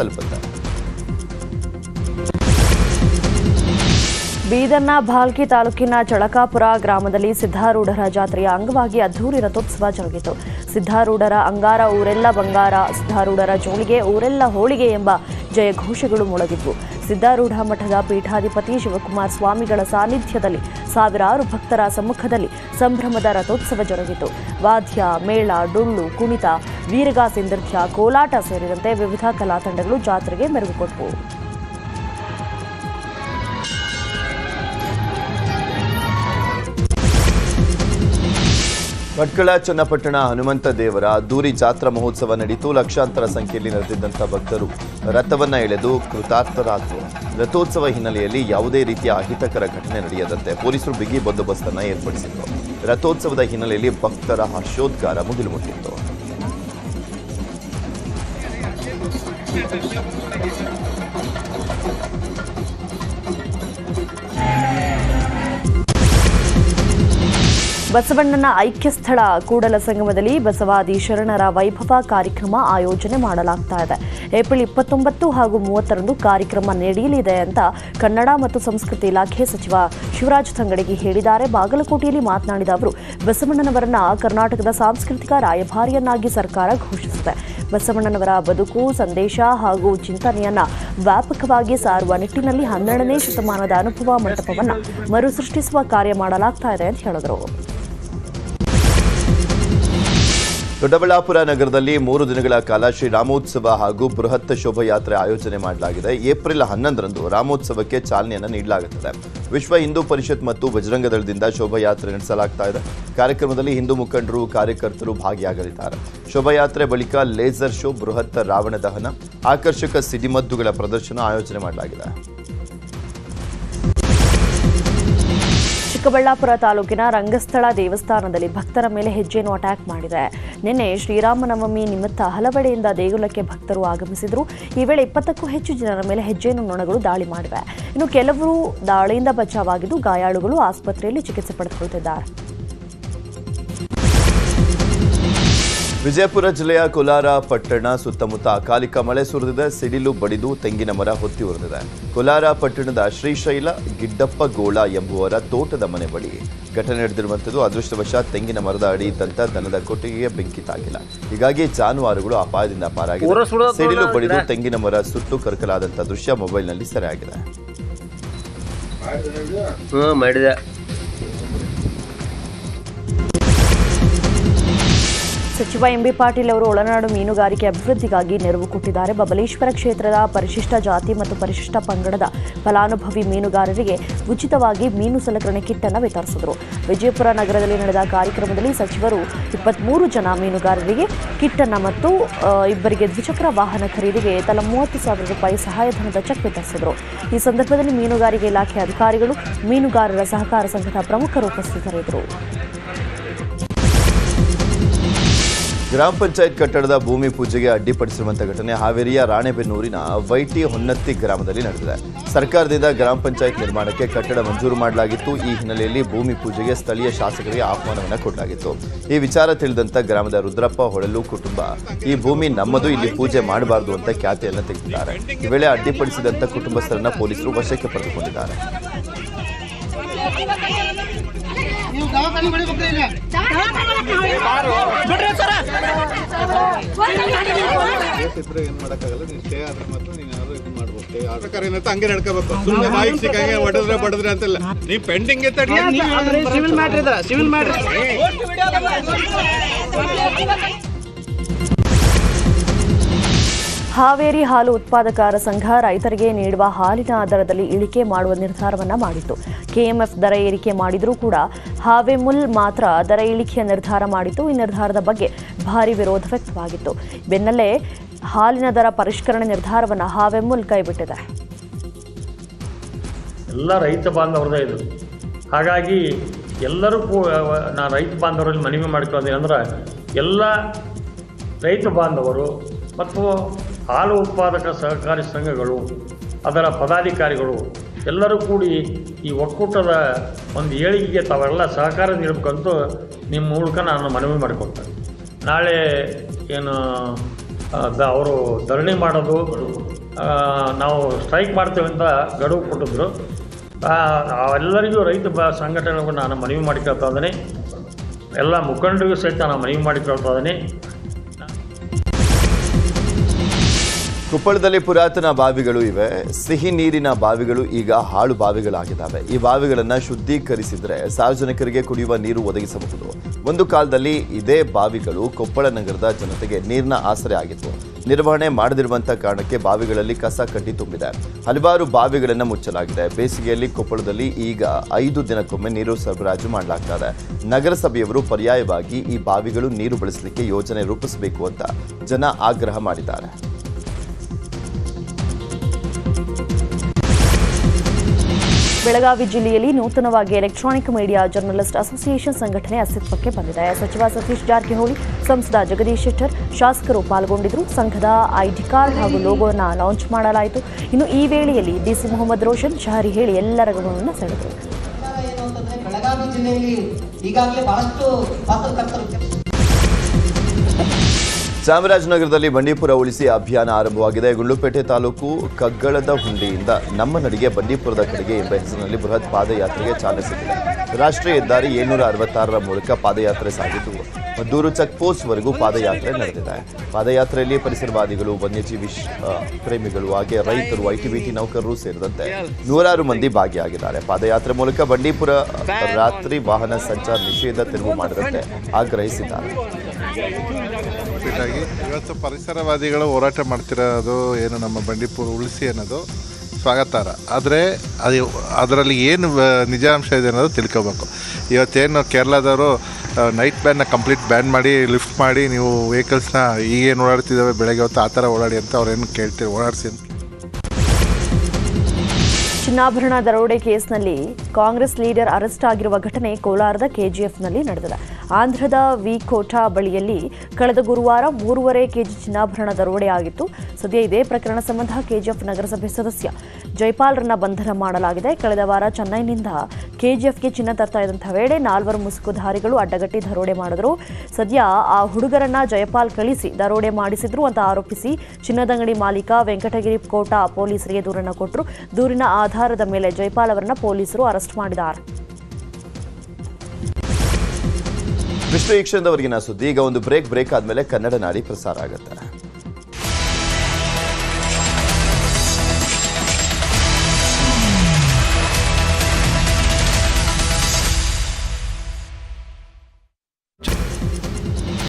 ತಲುಪುತ್ತೆ. ಬೀದರ್ನ ಭಾಲ್ಕಿ ತಾಲೂಕಿನ ಚಳಕಾಪುರ ಗ್ರಾಮದಲ್ಲಿ ಸಿದ್ಧಾರೂಢರ ಜಾತ್ರೆಯ ಅಂಗವಾಗಿ ಅದ್ದೂರಿ ರಥೋತ್ಸವ ಜರುಗಿತು. ಸಿದ್ಧಾರೂಢರ ಅಂಗಾರ ಊರೆಲ್ಲ ಬಂಗಾರ, ಸಿದ್ಧಾರೂಢರ ಜೋಳಿಗೆ ಊರೆಲ್ಲ ಹೋಳಿಗೆ ಎಂಬ ಜಯಘೋಷಗಳು ಮೊಳಗಿದ್ವು. ಸಿದ್ಧಾರೂಢ ಮಠದ ಪೀಠಾಧಿಪತಿ ಶಿವಕುಮಾರ ಸ್ವಾಮಿಗಳ ಸಾನ್ನಿಧ್ಯದಲ್ಲಿ ಸಾವಿರಾರು ಭಕ್ತರ ಸಮ್ಮುಖದಲ್ಲಿ ಸಂಭ್ರಮದ ರಥೋತ್ಸವ ಜರುಗಿತು. ವಾದ್ಯ, ಮೇಳ, ಡೊಳ್ಳು, ಕುಣಿತ, ವೀರಗಾಸೆ, ನೃತ್ಯ, ಕೋಲಾಟ ಸೇರಿದಂತೆ ವಿವಿಧ ಕಲಾ ತಂಡಗಳು ಜಾತ್ರೆಗೆ ಮೆರುಗು ಕೊಟ್ಟವು ಭಟ್ಕಳ ಚನ್ನಪಟ್ಟಣ ಹನುಮಂತ ದೇವರ ಅದ್ದೂರಿ ಜಾತ್ರಾ ಮಹೋತ್ಸವ ನಡೆಯಿತು. ಲಕ್ಷಾಂತರ ಸಂಖ್ಯೆಯಲ್ಲಿ ನೆರೆದಿದ್ದಂಥ ಭಕ್ತರು ರಥವನ್ನು ಎಳೆದು ಕೃತಾರ್ಥರಾದರು. ರಥೋತ್ಸವ ಹಿನ್ನೆಲೆಯಲ್ಲಿ ಯಾವುದೇ ರೀತಿಯ ಅಹಿತಕರ ಘಟನೆ ನಡೆಯದಂತೆ ಪೊಲೀಸರು ಬಿಗಿ ಬಂದೋಬಸ್ತನ್ನು ಏರ್ಪಡಿಸಿದ್ದರು ರಥೋತ್ಸವದ ಹಿನ್ನೆಲೆಯಲ್ಲಿ ಭಕ್ತರ ಹರ್ಷೋದ್ಗಾರ ಮುಗಿಲು ಮುಟ್ಟಿತ್ತು ಬಸವಣ್ಣನ ಐಕ್ಯ ಸ್ಥಳ ಕೂಡಲ ಸಂಗಮದಲ್ಲಿ ಬಸವಾದಿ ಶರಣರ ವೈಭವ ಕಾರ್ಯಕ್ರಮ ಆಯೋಜನೆ ಮಾಡಲಾಗ್ತಾ ಇದೆ. ಏಪ್ರಿಲ್ ಇಪ್ಪತ್ತೊಂಬತ್ತು ಹಾಗೂ ಮೂವತ್ತರಂದು ಕಾರ್ಯಕ್ರಮ ನಡೆಯಲಿದೆ ಅಂತ ಕನ್ನಡ ಮತ್ತು ಸಂಸ್ಕೃತಿ ಇಲಾಖೆ ಸಚಿವ ಶಿವರಾಜ್ ತಂಗಡಗಿ ಹೇಳಿದ್ದಾರೆ. ಬಾಗಲಕೋಟೆಯಲ್ಲಿ ಮಾತನಾಡಿದ ಅವರು, ಬಸವಣ್ಣನವರನ್ನ ಕರ್ನಾಟಕದ ಸಾಂಸ್ಕೃತಿಕ ರಾಯಭಾರಿಯನ್ನಾಗಿ ಸರ್ಕಾರ ಘೋಷಿಸಿದೆ ಬಸವಣ್ಣನವರ ಬದುಕು, ಸಂದೇಶ ಹಾಗೂ ಚಿಂತನೆಯನ್ನ ವ್ಯಾಪಕವಾಗಿ ಸಾರುವ ನಿಟ್ಟಿನಲ್ಲಿ ಹನ್ನೆರಡನೇ ಶತಮಾನದ ಅನುಭವ ಮಂಟಪವನ್ನು ಮರುಸೃಷ್ಟಿಸುವ ಕಾರ್ಯ ಮಾಡಲಾಗ್ತಾ ಇದೆ ಅಂತ ಹೇಳಿದರು. ದೊಡ್ಡಬಳ್ಳಾಪುರ ನಗರದಲ್ಲಿ ಮೂರು ದಿನಗಳ ಕಾಲ ಶ್ರೀ ರಾಮೋತ್ಸವ ಹಾಗೂ ಬೃಹತ್ ಶೋಭಾಯಾತ್ರೆ ಆಯೋಜನೆ ಮಾಡಲಾಗಿದೆ. ಏಪ್ರಿಲ್ ಹನ್ನೊಂದರಂದು ರಾಮೋತ್ಸವಕ್ಕೆ ಚಾಲನೆಯನ್ನು ನೀಡಲಾಗುತ್ತದೆ. ವಿಶ್ವ ಹಿಂದೂ ಪರಿಷತ್ ಮತ್ತು ಬಜರಂಗದಳದಿಂದ ಶೋಭಾಯಾತ್ರೆ ನಡೆಸಲಾಗ್ತಾ ಇದೆ. ಕಾರ್ಯಕ್ರಮದಲ್ಲಿ ಹಿಂದೂ ಮುಖಂಡರು, ಕಾರ್ಯಕರ್ತರು ಭಾಗಿಯಾಗಲಿದ್ದಾರೆ. ಶೋಭಾಯಾತ್ರೆ ಬಳಿಕ ಲೇಸರ್ ಶೋ, ಬೃಹತ್ ರಾವಣ ದಹನ, ಆಕರ್ಷಕ ಸಿಡಿಮದ್ದುಗಳ ಪ್ರದರ್ಶನ ಆಯೋಜನೆ ಮಾಡಲಾಗಿದೆ. ಚಿಕ್ಕಬಳ್ಳಾಪುರ ತಾಲೂಕಿನ ರಂಗಸ್ಥಳ ದೇವಸ್ಥಾನದಲ್ಲಿ ಭಕ್ತರ ಮೇಲೆ ಹೆಜ್ಜೆಯನ್ನು ಅಟ್ಯಾಕ್ ಮಾಡಿದೆ. ನಿನ್ನೆ ಶ್ರೀರಾಮನವಮಿ ನಿಮಿತ್ತ ಹಲವೆಡೆಯಿಂದ ದೇಗುಲಕ್ಕೆ ಭಕ್ತರು ಆಗಮಿಸಿದ್ರು. ಈ ವೇಳೆ ಇಪ್ಪತ್ತಕ್ಕೂ ಹೆಚ್ಚು ಜನರ ಮೇಲೆ ಹೆಜ್ಜೆಯನ್ನು ನೊಣಗಳು ದಾಳಿ ಮಾಡಿವೆ. ಇನ್ನು ಕೆಲವರು ದಾಳಿಯಿಂದ ಬಚಾವಾಗಿದ್ದು ಗಾಯಾಳುಗಳು ಆಸ್ಪತ್ರೆಯಲ್ಲಿ ಚಿಕಿತ್ಸೆ ಪಡೆದುಕೊಳ್ಳುತ್ತಿದ್ದಾರೆ. ವಿಜಯಪುರ ಜಿಲ್ಲೆಯ ಕೋಲಾರ ಪಟ್ಟಣ ಸುತ್ತಮುತ್ತ ಅಕಾಲಿಕ ಮಳೆ ಸುರಿದಿದೆ. ಸಿಡಿಲು ಬಡಿದು ತೆಂಗಿನ ಮರ ಹೊತ್ತಿ ಉರಿದಿದೆ. ಕೋಲಾರ ಪಟ್ಟಣದ ಶ್ರೀಶೈಲ ಗಿಡ್ಡಪ್ಪ ಗೋಳ ಎಂಬುವರ ತೋಟದ ಮನೆ ಬಳಿ ಘಟನೆ ನಡೆದಿರುವಂಥದ್ದು. ಅದೃಷ್ಟವಶಾತ್ ತೆಂಗಿನ ಮರದ ಅಡಿ ಇದ್ದಂತ ದನದ ಕೊಟ್ಟಿಗೆಗೆ ಬೆಂಕಿ ತಾಗಿಲ್ಲ. ಹೀಗಾಗಿ ಜಾನುವಾರುಗಳು ಅಪಾಯದಿಂದ ಪಾರಾಗಿದೆ. ಸಿಡಿಲು ಬಡಿದು ತೆಂಗಿನ ಮರ ಸುಟ್ಟು ಕರಕಲಾದಂಥ ದೃಶ್ಯ ಮೊಬೈಲ್ನಲ್ಲಿ ಸೆರೆಯಾಗಿದೆ. ಮಾಡಿದೆ. ಸಚಿವ ಎಂಬಿ ಪಾಟೀಲ್ ಅವರು ಒಳನಾಡು ಮೀನುಗಾರಿಕೆ ಅಭಿವೃದ್ಧಿಗಾಗಿ ನೆರವು ಕೊಟ್ಟಿದ್ದಾರೆ. ಬಬಲೇಶ್ವರ ಕ್ಷೇತ್ರದ ಪರಿಶಿಷ್ಟ ಜಾತಿ ಮತ್ತು ಪರಿಶಿಷ್ಟ ಪಂಗಡದ ಫಲಾನುಭವಿ ಮೀನುಗಾರರಿಗೆ ಉಚಿತವಾಗಿ ಮೀನು ಸಲಕರಣೆ ಕಿಟ್ ಅನ್ನು ವಿತರಿಸಿದರು. ವಿಜಯಪುರ ನಗರದಲ್ಲಿ ನಡೆದ ಕಾರ್ಯಕ್ರಮದಲ್ಲಿ ಸಚಿವರು ಇಪ್ಪತ್ಮೂರು ಜನ ಮೀನುಗಾರರಿಗೆ ಕಿಟ್ ಅನ್ನು ಮತ್ತು ಇಬ್ಬರಿಗೆ ದ್ವಿಚಕ್ರ ವಾಹನ ಖರೀದಿಗೆ ತಲಾ ಮೂವತ್ತು ಸಾವಿರ ರೂಪಾಯಿ ಸಹಾಯಧನದ ಚೆಕ್ ವಿತರಿಸಿದರು. ಈ ಸಂದರ್ಭದಲ್ಲಿ ಮೀನುಗಾರಿಕೆ ಇಲಾಖೆ ಅಧಿಕಾರಿಗಳು, ಮೀನುಗಾರರ ಸಹಕಾರ ಸಂಘದ ಪ್ರಮುಖರು ಉಪಸ್ಥಿತರಿದ್ದರು. ಗ್ರಾಮ ಪಂಚಾಯತ್ ಕಟ್ಟಡದ ಭೂಮಿ ಪೂಜೆಗೆ ಅಡ್ಡಿಪಡಿಸಿರುವಂತಹ ಘಟನೆ ಹಾವೇರಿಯ ರಾಣೆಬೆನ್ನೂರಿನ ವೈಟಿ ಹೊನ್ನತ್ತಿ ಗ್ರಾಮದಲ್ಲಿ ನಡೆದಿದೆ. ಸರ್ಕಾರದಿಂದ ಗ್ರಾಮ ಪಂಚಾಯತ್ ನಿರ್ಮಾಣಕ್ಕೆ ಕಟ್ಟಡ ಮಂಜೂರು ಮಾಡಲಾಗಿತ್ತು. ಈ ಹಿನ್ನೆಲೆಯಲ್ಲಿ ಭೂಮಿ ಪೂಜೆಗೆ ಸ್ಥಳೀಯ ಶಾಸಕರಿಗೆ ಆಹ್ವಾನವನ್ನು ಕೊಡಲಾಗಿತ್ತು. ಈ ವಿಚಾರ ತಿಳಿದಂತ ಗ್ರಾಮದ ರುದ್ರಪ್ಪ ಹೊಳಲು ಕುಟುಂಬ, ಈ ಭೂಮಿ ನಮ್ಮದು, ಇಲ್ಲಿ ಪೂಜೆ ಮಾಡಬಾರದು ಅಂತ ಖ್ಯಾತಿಯನ್ನು ತೆಗೆದಿದ್ದಾರೆ. ಈ ವೇಳೆ ಅಡ್ಡಿಪಡಿಸಿದಂತ ಕುಟುಂಬಸ್ಥರನ್ನ ಪೊಲೀಸರು ವಶಕ್ಕೆ ಪಡೆದುಕೊಂಡಿದ್ದಾರೆ. ಏನ್ ಮಾಡಕ್ಕಾಗಲ್ಲ ನೀನ್ ಸ್ಟೇ ಸ್ಟೇ ಏನಂತ ಹಂಗೆ ನಡ್ಕೋಬೇಕು ಸುಮ್ಮನೆ ಬಾಯಿಗೆ ಸಿಕ್ಕಂಗೆ ಹೊಡೆದ್ರೆ ಬಡದ್ರೆ ಅಂತಲ್ಲ pending civil matter civil matter Haveri ಹಾಲು ಉತ್ಪಾದಕರ ಸಂಘ ರೈತರಿಗೆ ನೀಡುವ ಹಾಲಿನ ದರದಲ್ಲಿ ಇಳಿಕೆ ಮಾಡುವ ನಿರ್ಧಾರವನ್ನು ಮಾಡಿತ್ತು. ಕೆಎಂಎಫ್ ದರ ಏರಿಕೆ ಮಾಡಿದರೂ ಕೂಡ ಹಾವೇಮುಲ್ ಮಾತ್ರ ದರ ಇಳಿಕೆಯ ನಿರ್ಧಾರ ಮಾಡಿತ್ತು. ಈ ನಿರ್ಧಾರದ ಬಗ್ಗೆ ಭಾರಿ ವಿರೋಧ ವ್ಯಕ್ತವಾಗಿತ್ತು. ಬೆನ್ನಲ್ಲೇ ಹಾಲಿನ ದರ ಪರಿಷ್ಕರಣೆ ನಿರ್ಧಾರವನ್ನು ಹಾವೆಮುಲ್ ಕೈಬಿಟ್ಟಿದೆ. ಎಲ್ಲ ರೈತ ಬಾಂಧವರದೇ ಇದು. ಹಾಗಾಗಿ ಎಲ್ಲರೂ ನಾ ರೈತ ಬಾಂಧವರಲ್ಲಿ ಮನವಿ ಮಾಡ್ಕೊಳ್ಳೋದು ಅಂದ್ರೆ ಎಲ್ಲ ರೈತ ಬಾಂಧವರು ಮತ್ತು ಹಾಲು ಉತ್ಪಾದಕ ಸಹಕಾರಿ ಸಂಘಗಳು, ಅದರ ಪದಾಧಿಕಾರಿಗಳು ಎಲ್ಲರೂ ಕೂಡಿ ಈ ಒಕ್ಕೂಟದ ಒಂದು ಏಳಿಗೆಗೆ ತಾವೆಲ್ಲ ಸಹಕಾರ ನೀಡಬೇಕಂತ ನಿಮ್ಮ ಮೂಲಕ ನಾನು ಮನವಿ ಮಾಡಿಕೊಡ್ತೇನೆ ನಾಳೆ ಏನು ಅವರು ಧರಣಿ ಮಾಡೋದು ನಾವು ಸ್ಟ್ರೈಕ್ ಮಾಡ್ತೇವೆ ಅಂತ ಗಡುವು ಕೊಟ್ಟಿದ್ರು. ಎಲ್ಲರಿಗೂ ರೈತ ಬ, ಸಂಘಟನೆಗೂ ನಾನು ಮನವಿ ಮಾಡಿಕೊಳ್ತಾ ಇದ್ದೀನಿ. ಎಲ್ಲ ಮುಖಂಡರಿಗೂ ಸಹಿತ ನಾನು ಮನವಿ ಮಾಡಿಕೊಳ್ತಾ ಇದ್ದೀನಿ. ಕೊಪ್ಪಳದಲ್ಲಿ ಪುರಾತನ ಬಾವಿಗಳು ಇವೆ. ಸಿಹಿ ನೀರಿನ ಬಾವಿಗಳು ಈಗ ಹಾಳು ಬಾವಿಗಳಾಗಿದ್ದಾವೆ. ಈ ಬಾವಿಗಳನ್ನು ಶುದ್ಧೀಕರಿಸಿದರೆ ಸಾರ್ವಜನಿಕರಿಗೆ ಕುಡಿಯುವ ನೀರು ಒದಗಿಸಬಹುದು. ಒಂದು ಕಾಲದಲ್ಲಿ ಇದೇ ಬಾವಿಗಳು ಕೊಪ್ಪಳ ನಗರದ ಜನತೆಗೆ ನೀರಿನ ಆಸರೆ ಆಗಿತ್ತು. ನಿರ್ವಹಣೆ ಮಾಡದಿರುವಂತಹ ಕಾರಣಕ್ಕೆ ಬಾವಿಗಳಲ್ಲಿ ಕಸ ಕಡ್ಡಿ ತುಂಬಿದೆ. ಹಲವಾರು ಬಾವಿಗಳನ್ನು ಮುಚ್ಚಲಾಗಿದೆ. ಬೇಸಿಗೆಯಲ್ಲಿ ಕೊಪ್ಪಳದಲ್ಲಿ ಈಗ ಐದು ದಿನಕ್ಕೊಮ್ಮೆ ನೀರು ಸರಬರಾಜು ಮಾಡಲಾಗ್ತಾ ಇದೆ ನಗರಸಭೆಯವರು ಪರ್ಯಾಯವಾಗಿ ಈ ಬಾವಿಗಳು ನೀರು ಬಳಸಲಿಕ್ಕೆ ಯೋಜನೆ ರೂಪಿಸಬೇಕು ಅಂತ ಜನ ಆಗ್ರಹ ಮಾಡಿದ್ದಾರೆ. ಬೆಳಗಾವಿ ಜಿಲ್ಲೆಯಲ್ಲಿ ನೂತನವಾಗಿ ಎಲೆಕ್ಟ್ರಾನಿಕ್ ಮೀಡಿಯಾ ಜರ್ನಲಿಸ್ಟ್ ಅಸೋಸಿಯೇಷನ್ ಸಂಘಟನೆ ಅಸ್ತಿತ್ವಕ್ಕೆ ಬಂದಿದೆ. ಸಚಿವ ಸತೀಶ್ ಜಾರಕಿಹೊಳಿ, ಸಂಸದ ಜಗದೀಶ್ ಶೆಟ್ಟರ್, ಶಾಸಕರು ಪಾಲ್ಗೊಂಡಿದ್ದರು ಸಂಘದ ಐಡಿ ಕಾರ್ಡ್ ಹಾಗೂ ಲೋಗೋನ ಲಾಂಚ್ ಮಾಡಲಾಯಿತು. ಇನ್ನು ಈ ವೇಳೆಯಲ್ಲಿ ಡಿಸಿ ಮೊಹಮ್ಮದ್ ರೋಷನ್, ಶಹರಿ ಹೇಳಿ ಎಲ್ಲರ ಗಮನವನ್ನು ಸೆಳೆದರು. ಈಗಾಗಲೇ ಬಹಳಷ್ಟು ಚಾಮರಾಜನಗರದಲ್ಲಿ ಬಂಡೀಪುರ ಉಳಿಸಿ ಅಭಿಯಾನ ಆರಂಭವಾಗಿದೆ. ಗುಂಡ್ಲುಪೇಟೆ ತಾಲೂಕು ಕಗ್ಗಳದ ಹುಂಡಿಯಿಂದ ನಮ್ಮ ನಡಿಗೆ ಬಂಡೀಪುರದ ಕಡೆಗೆ ಎಂಬ ಹೆಸರಿನಲ್ಲಿ ಬೃಹತ್ ಪಾದಯಾತ್ರೆಗೆ ಚಾಲನೆ ಸಿಕ್ಕಿದೆ ರಾಷ್ಟ್ರೀಯ ಹೆದ್ದಾರಿ ಏಳ್ನೂರ ಅರವತ್ತಾರರ ಮೂಲಕ ಪಾದಯಾತ್ರೆ ಸಾಗಿದ್ದು, ಮದ್ದೂರು ಚೆಕ್ ಪೋಸ್ಟ್ವರೆಗೂ ಪಾದಯಾತ್ರೆ ನಡೆದಿದೆ. ಪಾದಯಾತ್ರೆಯಲ್ಲಿ ಪರಿಸರವಾದಿಗಳು, ವನ್ಯಜೀವಿ ಪ್ರೇಮಿಗಳು ಹಾಗೆ ರೈತರು ಐಟಿಬಿಟಿ ನೌಕರರು ಸೇರಿದಂತೆ ನೂರಾರು ಮಂದಿ ಭಾಗಿಯಾಗಿದ್ದಾರೆ. ಪಾದಯಾತ್ರೆ ಮೂಲಕ ಬಂಡೀಪುರ ರಾತ್ರಿ ವಾಹನ ಸಂಚಾರ ನಿಷೇಧ ತೆರವು ಮಾಡದಂತೆ ಆಗ್ರಹಿಸಿದ್ದಾರೆ. ಕಂಪ್ಲೀಟಾಗಿ ಇವತ್ತು ಪರಿಸರವಾದಿಗಳು ಹೋರಾಟ ಮಾಡ್ತಿರೋದು ಏನು ನಮ್ಮ ಬಂಡೀಪುರ ಉಳಿಸಿ ಅನ್ನೋದು ಸ್ವಾಗತಾರ್ಹ ಆದರೆ ಅದು ಅದರಲ್ಲಿ ಏನು ನಿಜಾಂಶ ಇದೆ ಅನ್ನೋದು ತಿಳ್ಕೊಬೇಕು. ಇವತ್ತೇನು ಕೇರಳದವರು ನೈಟ್ ಬ್ಯಾನ್ನ ಕಂಪ್ಲೀಟ್ ಬ್ಯಾನ್ ಮಾಡಿ ಲಿಫ್ಟ್ ಮಾಡಿ, ನೀವು ವೆಹಿಕಲ್ಸ್ನ ಈಗೇನು ಓಡಾಡ್ತಿದ್ದಾವೆ, ಬೆಳಗ್ಗೆ ಹೊತ್ತು ಆ ಥರ ಓಡಾಡಿ ಅಂತ ಅವ್ರೇನು ಕೇಳ್ತೀವಿ ಓಡಾಡಿಸಿ ಅಂತ ಚಿನ್ನಾಭರಣ ದರೋಡೆ ಕೇಸ್ನಲ್ಲಿ ಕಾಂಗ್ರೆಸ್ ಲೀಡರ್ ಅರೆಸ್ಟ್ ಆಗಿರುವ ಘಟನೆ ಕೋಲಾರದ ಕೆಜಿಎಫ್ನಲ್ಲಿ ನಡೆದಿದೆ. ಆಂಧ್ರದ ವಿ ಕೋಟಾ ಬಳಿಯಲ್ಲಿ ಕಳೆದ ಗುರುವಾರ ಮೂರುವರೆ ಕೆಜಿ ಚಿನ್ನಾಭರಣ ದರೋಡೆ ಆಗಿತ್ತು. ಸದ್ಯ ಇದೇ ಪ್ರಕರಣ ಸಂಬಂಧ ಕೆಜಿಎಫ್ ನಗರಸಭೆ ಸದಸ್ಯ ಜೈಪಾಲ್ರನ್ನ ಬಂಧನ ಮಾಡಲಾಗಿದೆ. ಕಳೆದ ವಾರ ಚೆನ್ನೈನಿಂದ ಕೆಜಿಎಫ್ಗೆ ಚಿನ್ನ ತರ್ತಾ ಇದ್ದಂಥ ವೇಳೆ ನಾಲ್ವರು ಮುಸುಕುಧಾರಿಗಳು ಅಡ್ಡಗಟ್ಟಿ ದರೋಡೆ ಮಾಡಿದ್ರು. ಸದ್ಯ ಆ ಹುಡುಗರನ್ನ ಜಯಪಾಲ್ ಕಳಿಸಿ ದರೋಡೆ ಮಾಡಿಸಿದ್ರು ಅಂತ ಆರೋಪಿಸಿ ಚಿನ್ನದಂಗಡಿ ಮಾಲೀಕ ವೆಂಕಟಗಿರಿ ಕೋಟಾ ಪೊಲೀಸರಿಗೆ ದೂರನ್ನು ಕೊಟ್ಟರು ದೂರಿನ ಆಧಾರದ ಮೇಲೆ ಜೈಪಾಲ್ ಅವರನ್ನ ಪೊಲೀಸರು ಅರೆಸ್ಟ್ ಮಾಡಿದ್ದಾರೆ. ವಿಶ್ವ ಈಕ್ಷಣದವರೆಗಿನ ಕ್ಷಣದವರೆಗಿನ ಸುದ್ದಿ, ಈಗ ಒಂದು ಬ್ರೇಕ್. ಬ್ರೇಕ್ ಆದಮೇಲೆ ಕನ್ನಡ ನಾಡಿ ಪ್ರಸಾರ ಆಗುತ್ತೆ.